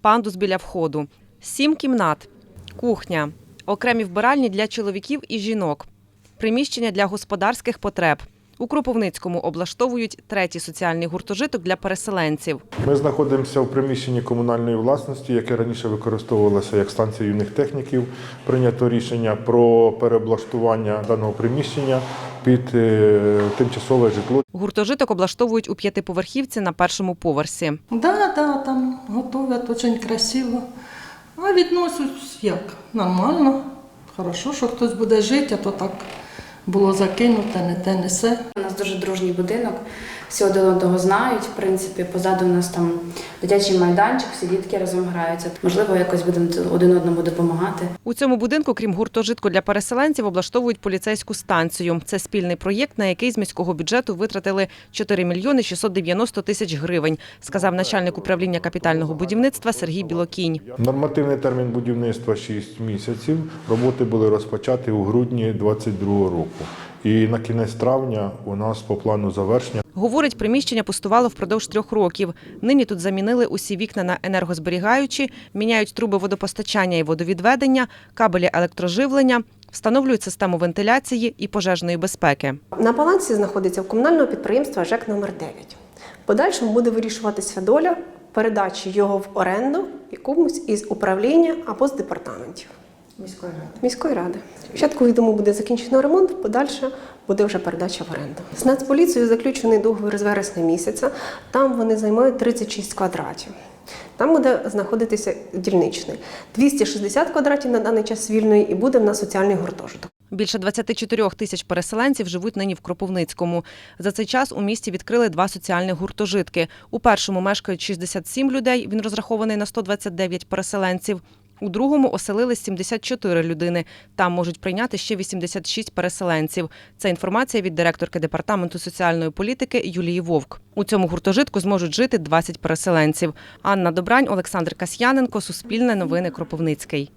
пандус біля входу, сім кімнат, кухня, окремі вбиральні для чоловіків і жінок, приміщення для господарських потреб. У Кропивницькому облаштовують третій соціальний гуртожиток для переселенців. Ми знаходимося в приміщенні комунальної власності, яке раніше використовувалося як станція юних техніків. Прийнято рішення про переоблаштування даного приміщення під е, тимчасове житло. Гуртожиток облаштовують у п'ятиповерхівці на першому поверсі. Да, да, там готовят дуже красиво. А відносять як? Нормально. Хорошо, що хтось буде жити, а то так було закинуте, не те, не се. У нас дуже дружній будинок, всі один одного знають. В принципі, позаду у нас там дитячий майданчик, всі дітки разом граються. Можливо, якось будемо один одному допомагати. У цьому будинку, крім гуртожитку для переселенців, облаштовують поліцейську станцію. Це спільний проєкт, на який з міського бюджету витратили 4 мільйони 690 тисяч гривень, сказав начальник управління капітального будівництва Сергій Білокінь. Нормативний термін будівництва 6 місяців. Роботи були розпочаті у грудні 2022 року. І на кінець травня у нас по плану завершення Говорить, приміщення пустувало впродовж трьох років. Нині тут замінили усі вікна на енергозберігаючі, міняють труби водопостачання і водовідведення, кабелі електроживлення, встановлюють систему вентиляції і пожежної безпеки. На балансі знаходиться в комунального підприємства ЖЕК номер 9 подальшому буде вирішуватися доля передачі його в оренду якомусь із управління або з департаментів. Міської ради. Міської ради. Спочатку, відомо, буде закінчено ремонт, подальше буде вже передача в оренду. З Нацполіцією заключений договір з вересня місяця. Там вони займають 36 квадратів. Там буде знаходитися дільничний. 260 квадратів на даний час вільної і буде в нас соціальний гуртожиток. Більше 24 тисяч переселенців живуть нині в Кропивницькому. За цей час у місті відкрили два соціальних гуртожитки. У першому мешкають 67 людей. Він розрахований на 129 переселенців. У другому оселились 74 людини. Там можуть прийняти ще 86 переселенців. Це інформація від директорки департаменту соціальної політики Юлії Вовк. У цьому гуртожитку зможуть жити 20 переселенців. Анна Добрань, Олександр Касьяненко, Суспільне новини Кропивницький.